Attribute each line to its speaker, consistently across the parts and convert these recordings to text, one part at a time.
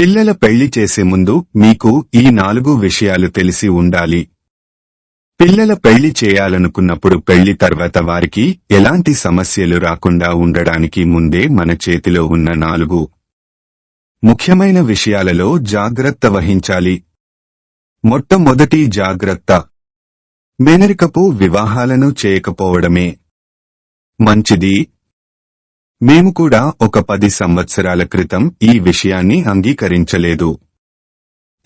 Speaker 1: పిల్లల పెళ్ళి చేసే ముందు మీకు ఈ నాలుగు విషయాలు తెలిసి ఉండాలి. పిల్లల పెళ్ళి చేయాలనుకున్నప్పుడు పెళ్ళి తర్వాత వారికి ఎలాంటి సమస్యలు రాకుండా ఉండడానికి ముందే మన చేతిలో ఉన్న నాలుగు ముఖ్యమైన విషయాలలో జాగ్రత్త వహించాలి. మొట్టమొదటి జాగ్రత్త. మేనరికపు వివాహాలను చేయకపోవడమే. మంచిది. మేము కూడా ఒక పది సంవత్సరాల క్రితం ఈ విషయాన్ని అంగీకరించలేదు.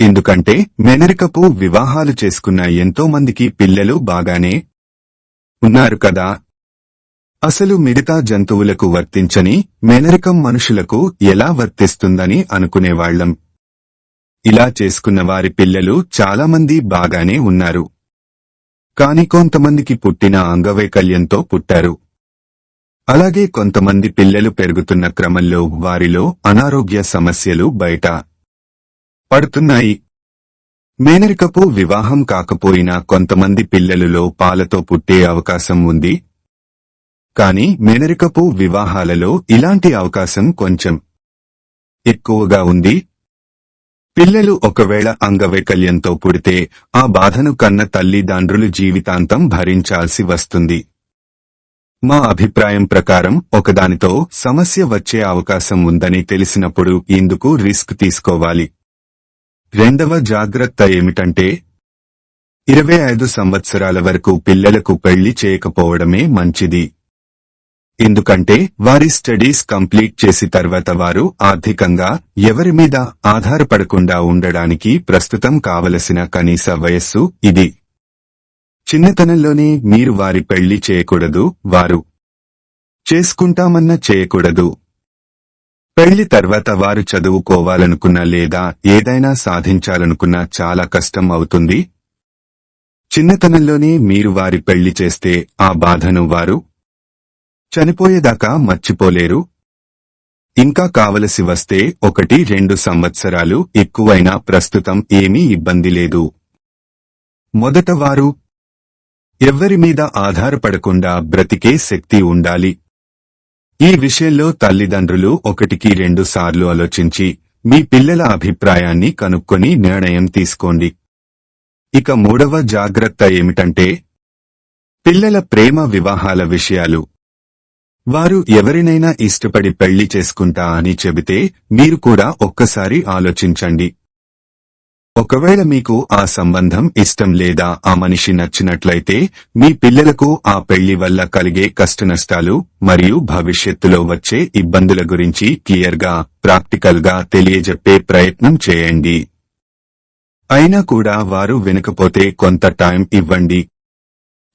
Speaker 1: ఎందుకంటే మెనరికపు వివాహాలు చేసుకున్న ఎంతో మందికి పిల్లలు బాగానే ఉన్నారు కదా. అసలు మిగతా జంతువులకు వర్తించని మెనరికం మనుషులకు ఎలా వర్తిస్తుందని అనుకునేవాళ్ళం ఇలా చేసుకున్న వారి పిల్లలు చాలామంది బాగానే ఉన్నారు. కాని కొంతమందికి పుట్టిన అంగవైకల్యంతో పుట్టారు. అలాగే కొంతమంది పిల్లలు పెరుగుతున్న క్రమంలో వారిలో అనారోగ్య సమస్యలు బయట పడుతున్నాయి. మేనరికపు వివాహం కాకపోయినా కొంతమంది పిల్లలలో పాలతో పుట్టే అవకాశం ఉంది. కాని మేనరికపు వివాహాలలో ఇలాంటి అవకాశం కొంచెం ఎక్కువగా ఉంది. పిల్లలు ఒకవేళ అంగవైకల్యంతో పుడితే ఆ బాధను కన్న తల్లిదండ్రులు జీవితాంతం భరించాల్సి వస్తుంది. మా అభిప్రాయం ప్రకారం ఒకదానితో సమస్య వచ్చే అవకాశం ఉందని తెలిసినప్పుడు ఇందుకు రిస్క్ తీసుకోవాలి. రెండవ జాగ్రత్త ఏమిటంటే ఇరవై ఐదు సంవత్సరాల వరకు పిల్లలకు పెళ్ళి చేయకపోవడమే మంచిది. ఎందుకంటే వారి స్టడీస్ కంప్లీట్ చేసి తర్వాత వారు ఆర్థికంగా ఎవరి మీద ఆధారపడకుండా ఉండడానికి ప్రస్తుతం కావలసిన కనీస వయస్సు ఇది. చిన్నతనంలోనే మీరు వారి పెళ్ళి చేయకూడదు వారు చేసుకుంటామన్న చేయకూడదు. పెళ్ళి తర్వాత వారు చదువుకోవాలనుకున్నా లేదా ఏదైనా సాధించాలనుకున్నా చాలా కష్టం అవుతుంది. చిన్నతనంలోనే మీరు వారి పెళ్ళి చేస్తే ఆ బాధను వారు చనిపోయేదాకా మర్చిపోలేరు. ఇంకా కావలసి వస్తే ఒకటి రెండు సంవత్సరాలు ఎక్కువైనా ప్రస్తుతం ఏమీ ఇబ్బంది లేదు. మొదట వారు ఎవ్వరి మీద ఆధారపడకుండా బ్రతికే శక్తి ఉండాలి. ఈ విషయంలో తల్లిదండ్రులు ఒకటికి రెండు సార్లు ఆలోచించి మీ పిల్లల అభిప్రాయాన్ని కనుక్కొని నిర్ణయం తీసుకోండి. ఇక మూడవ జాగ్రత్త ఏమిటంటే పిల్లల ప్రేమ వివాహాల విషయాలు. వారు ఎవరినైనా ఇష్టపడి పెళ్ళి చేసుకుంటా అని చెబితే మీరు కూడా ఒక్కసారి ఆలోచించండి. ఒకవేళ మీకు ఆ సంబంధం ఇష్టం లేదా ఆ మనిషి నచ్చినట్లయితే మీ పిల్లలకు ఆ పెళ్ళి వల్ల కలిగే కష్టనష్టాలు మరియు భవిష్యత్తులో వచ్చే ఇబ్బందుల గురించి క్లియర్గా ప్రాక్టికల్గా తెలియజెప్పే ప్రయత్నం చేయండి. అయినా కూడా వారు వినకపోతే కొంత టైం ఇవ్వండి.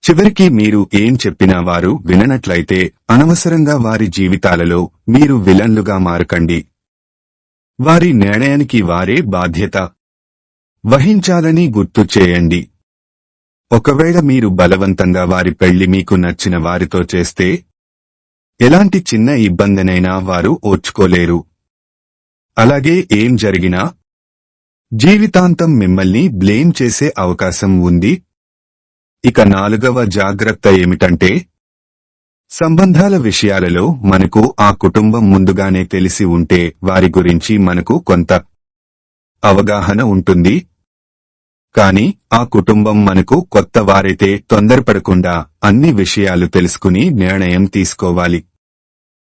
Speaker 1: చివరికి మీరు ఏం చెప్పినా వారు విననట్లయితే అనవసరంగా వారి జీవితాలలో మీరు విలన్లుగా మారకండి. వారి నిర్ణయానికి వారే బాధ్యత. వహించాలని గుర్తు చేయండి. ఒకవేళ మీరు బలవంతంగా వారి పెళ్ళి మీకు నచ్చిన వారితో చేస్తే ఎలాంటి చిన్న ఇబ్బందినైనా వారు ఓర్చుకోలేరు. అలాగే ఏం జరిగినా జీవితాంతం మిమ్మల్ని బ్లేమ్ చేసే అవకాశం ఉంది. ఇక నాలుగవ జాగ్రత్త ఏమిటంటే సంబంధాల విషయాలలో మనకు ఆ కుటుంబం ముందుగానే తెలిసి ఉంటే వారి గురించి మనకు కొంత అవగాహన ఉంటుంది. కాని ఆ కుటుంబం మనకు కొత్త వారైతే తొందరపడకుండా అన్ని విషయాలు తెలుసుకుని నిర్ణయం తీసుకోవాలి.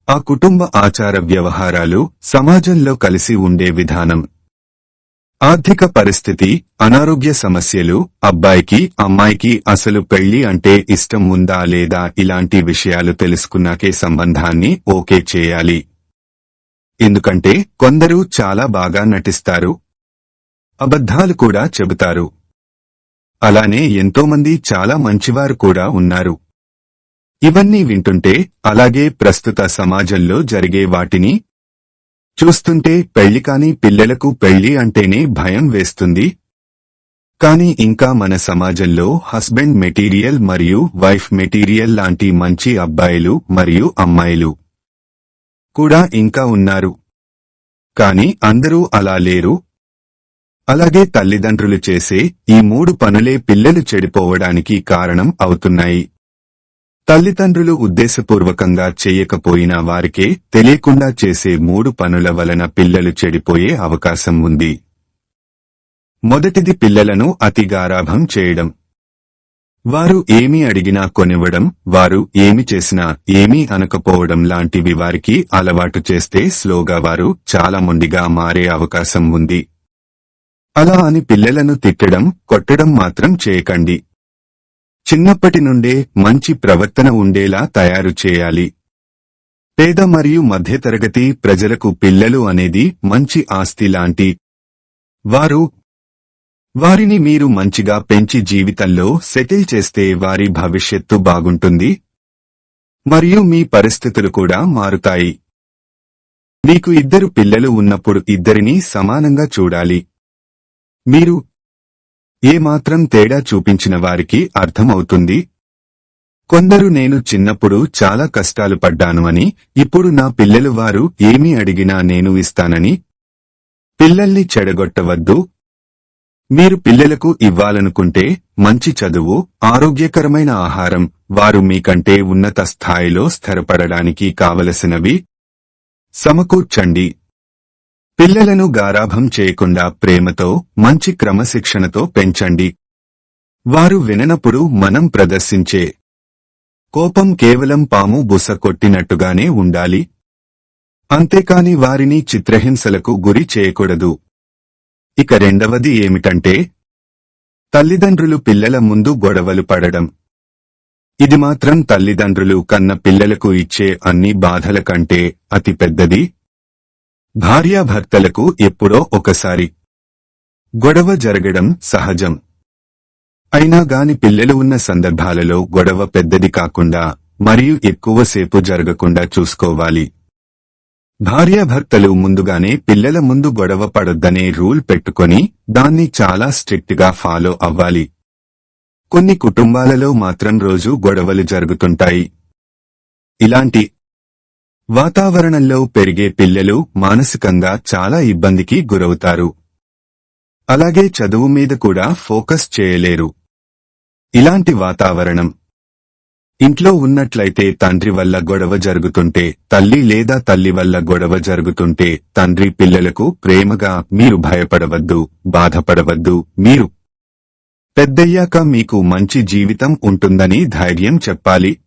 Speaker 1: ఆ కుటుంబ ఆచార వ్యవహారాలు సమాజంలో కలిసి ఉండే విధానం. ఆర్థిక పరిస్థితి అనారోగ్య సమస్యలు అబ్బాయికి అమ్మాయికి అసలు పెళ్ళి అంటే ఇష్టం ఉందా లేదా ఇలాంటి విషయాలు తెలుసుకున్నాకే సంబంధాన్ని ఓకే చేయాలి. ఎందుకంటే కొందరు చాలా బాగా నటిస్తారు అబద్ధాలు కూడా చెబుతారు. అలానే ఎంతోమంది చాలా మంచివారు కూడా ఉన్నారు. ఇవన్నీ వింటుంటే అలాగే ప్రస్తుత సమాజంలో జరిగే వాటిని చూస్తుంటే పెళ్ళి కాని పిల్లలకు పెళ్ళి అంటేనే భయం వేస్తుంది. కాని ఇంకా మన సమాజంలో హస్బెండ్ మెటీరియల్ మరియు వైఫ్ మెటీరియల్ లాంటి మంచి అబ్బాయిలు మరియు అమ్మాయిలు కూడా ఇంకా ఉన్నారు. కాని అందరూ అలా లేరు. అలాగే తల్లిదండ్రులు చేసే ఈ మూడు పనులే పిల్లలు చెడిపోవడానికి కారణం అవుతున్నాయి. తల్లిదండ్రులు ఉద్దేశపూర్వకంగా చేయకపోయినా వారికే తెలియకుండా చేసే మూడు పనుల వలన పిల్లలు చెడిపోయే అవకాశం ఉంది. మొదటిది పిల్లలను అతి గారాభం చేయడం. వారు ఏమి అడిగినా కొనివ్వడం వారు ఏమి చేసినా ఏమీ అనకపోవడం లాంటివి వారికి అలవాటు చేస్తే స్లోగా వారు చాలా మొండిగా మారే అవకాశం ఉంది. అలా అని పిల్లలను తిట్టడం కొట్టడం మాత్రం చేయకండి. చిన్నప్పటి నుండే మంచి ప్రవర్తన ఉండేలా తయారు చేయాలి. పేద మరియు మధ్యతరగతి ప్రజలకు పిల్లలు అనేది మంచి ఆస్తి లాంటి వారు. వారిని మీరు మంచిగా పెంచి జీవితంలో సెటిల్ చేస్తే వారి భవిష్యత్తు బాగుంటుంది. మరియు మీ పరిస్థితులు కూడా మారుతాయి. మీకు ఇద్దరు పిల్లలు ఉన్నప్పుడు ఇద్దరినీ సమానంగా చూడాలి. మీరు ఏమాత్రం తేడా చూపించిన వారికి అర్థమవుతుంది? కొందరు నేను చిన్నప్పుడు చాలా కష్టాలు పడ్డాను అని ఇప్పుడు నా పిల్లలు వారు ఏమి అడిగినా నేను ఇస్తానని. పిల్లల్ని చెడగొట్టవద్దు. మీరు పిల్లలకు ఇవ్వాలనుకుంటే మంచి చదువు ఆరోగ్యకరమైన ఆహారం వారు మీకంటే ఉన్నత స్థాయిలో స్థిరపడడానికి కావలసినవి. సమకూర్చండి. పిల్లలను గారాభం చేయకుండా ప్రేమతో మంచి క్రమశిక్షణతో పెంచండి. వారు విననప్పుడు మనం ప్రదర్శించే కోపం కేవలం పాము బుస కొట్టినట్టుగానే ఉండాలి. అంతేకాని వారిని చిత్రహింసలకు గురి చేయకూడదు. ఇక రెండవది ఏమిటంటే తల్లిదండ్రులు పిల్లల ముందు గొడవలు పడడం. ఇది మాత్రం తల్లిదండ్రులు కన్న పిల్లలకు ఇచ్చే అన్ని బాధల కంటే అతి పెద్దది భార్యాభర్తలకు ఎప్పుడో ఒకసారి. గొడవ జరగడం సహజం. అయినా గాని పిల్లలు ఉన్న సందర్భాలలో గొడవ పెద్దది కాకుండా మరియు ఎక్కువసేపు జరగకుండా చూసుకోవాలి. భార్యాభర్తలు ముందుగానే పిల్లల ముందు గొడవ పడొద్దనే రూల్ పెట్టుకొని దాన్ని చాలా స్ట్రిక్ట్గా ఫాలో అవ్వాలి. కొన్ని కుటుంబాలలో మాత్రం రోజు గొడవలు జరుగుతుంటాయి. ఇలాంటి వాతావరణంలో పెరిగే పిల్లలు మానసికంగా చాలా ఇబ్బందికి గురవుతారు. అలాగే చదువు మీద కూడా ఫోకస్ చేయలేరు. ఇలాంటి వాతావరణం. ఇంట్లో ఉన్నట్లయితే తండ్రి వల్ల గొడవ జరుగుతుంటే తల్లి లేదా తల్లి వల్ల గొడవ జరుగుతుంటే తండ్రి పిల్లలకు ప్రేమగా మీరు భయపడవద్దు బాధపడవద్దు మీరు. పెద్దయ్యాక మీకు మంచి జీవితం ఉంటుందని ధైర్యం చెప్పాలి.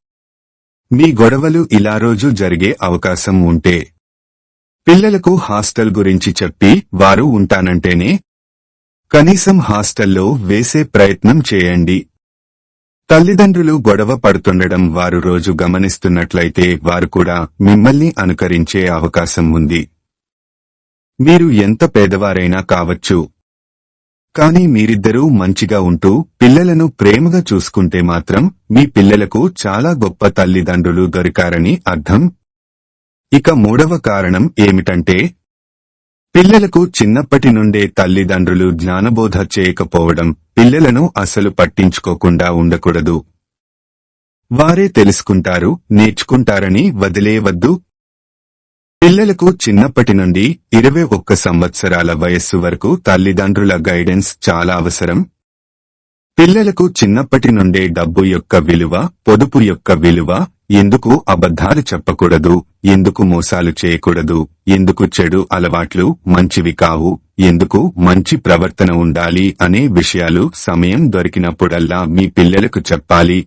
Speaker 1: మీ గొడవలు ఇలా రోజు జరిగే అవకాశం ఉంటే. పిల్లలకు హాస్టల్ గురించి చెప్పి వారు ఉంటానంటేనే. కనీసం హాస్టల్లో వేసే ప్రయత్నం చేయండి. తల్లిదండ్రులు గొడవ పడుతుండడం వారు రోజు గమనిస్తున్నట్లయితే వారు కూడా మిమ్మల్ని అనుకరించే అవకాశం ఉంది. మీరు ఎంత పేదవారైనా కావచ్చు. కానీ మీరిద్దరూ మంచిగా ఉంటూ పిల్లలను ప్రేమగా చూసుకుంటే మాత్రం మీ పిల్లలకు చాలా గొప్ప తల్లిదండ్రులు దొరికారని అర్థం? ఇక మూడవ కారణం ఏమిటంటే పిల్లలకు చిన్నప్పటి నుండే తల్లిదండ్రులు జ్ఞానబోధ చేయకపోవడం పిల్లలను అసలు పట్టించుకోకుండా ఉండకూడదు. వారే తెలుసుకుంటారు నేర్చుకుంటారని వదిలేయవద్దు. పిల్లలకు చిన్నప్పటి నుండి ఇరవై ఒక్క సంవత్సరాల వయస్సు వరకు తల్లిదండ్రుల గైడెన్స్ చాలా అవసరం. పిల్లలకు చిన్నప్పటి నుండే డబ్బు యొక్క విలువ పొదుపు యొక్క విలువ ఎందుకు అబద్ధాలు చెప్పకూడదు ఎందుకు మోసాలు చేయకూడదు ఎందుకు చెడు అలవాట్లు మంచివి కావు ఎందుకు మంచి ప్రవర్తన ఉండాలి అనే విషయాలు సమయం దొరికినప్పుడల్లా మీ పిల్లలకు చెప్పాలి.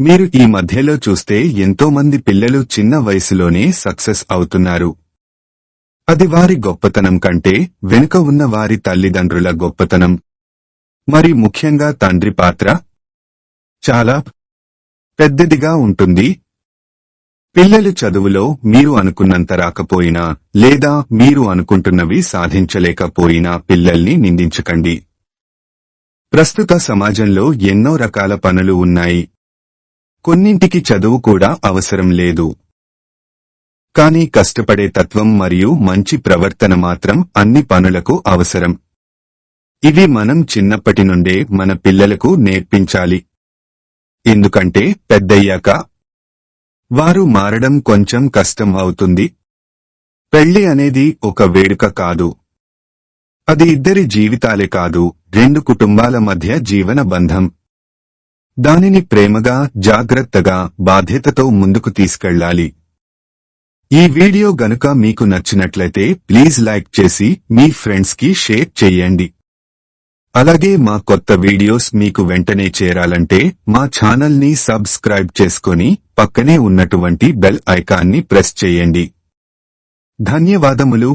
Speaker 1: మీరు ఈ మధ్యలో చూస్తే ఎంతో మంది పిల్లలు చిన్న వయసులోనే సక్సెస్ అవుతున్నారు. అది వారి గొప్పతనం కంటే వెనుక ఉన్న వారి తల్లిదండ్రుల గొప్పతనం. మరి ముఖ్యంగా తండ్రి పాత్ర? చాలా పెద్దదిగా ఉంటుంది. పిల్లలు చదువులో మీరు అనుకున్నంత రాకపోయినా లేదా మీరు అనుకుంటున్నవి సాధించలేకపోయినా పిల్లల్ని నిందించకండి. ప్రస్తుత సమాజంలో ఎన్నో రకాల పనులు ఉన్నాయి. కొన్నింటికి చదువు కూడా అవసరం లేదు. కానీ కష్టపడే తత్వం మరియు మంచి ప్రవర్తన మాత్రం అన్ని పనులకు అవసరం. ఇవి మనం చిన్నప్పటి నుండే మన పిల్లలకు నేర్పించాలి. ఎందుకంటే పెద్దయ్యాక వారు మారడం కొంచెం కష్టం అవుతుంది. పెళ్ళి అనేది ఒక వేడుక కాదు. అది ఇద్దరి జీవితాలే కాదు రెండు కుటుంబాల మధ్య జీవన బంధం. దానిని ప్రేమగా జాగ్రత్తగా బాధ్యతతో ముందుకు తీసుకెళ్ళాలి. ఈ వీడియో గనుక మీకు నచ్చినట్లయితే ప్లీజ్ లైక్ చేసి మీ ఫ్రెండ్స్కి షేర్ చేయండి. అలాగే మా కొత్త వీడియోస్ మీకు వెంటనే చేరాలంటే మా ఛానల్ని సబ్స్క్రైబ్ చేసుకొని పక్కనే ఉన్నటువంటి బెల్ ఐకాన్ని ప్రెస్ చేయండి. ధన్యవాదములు.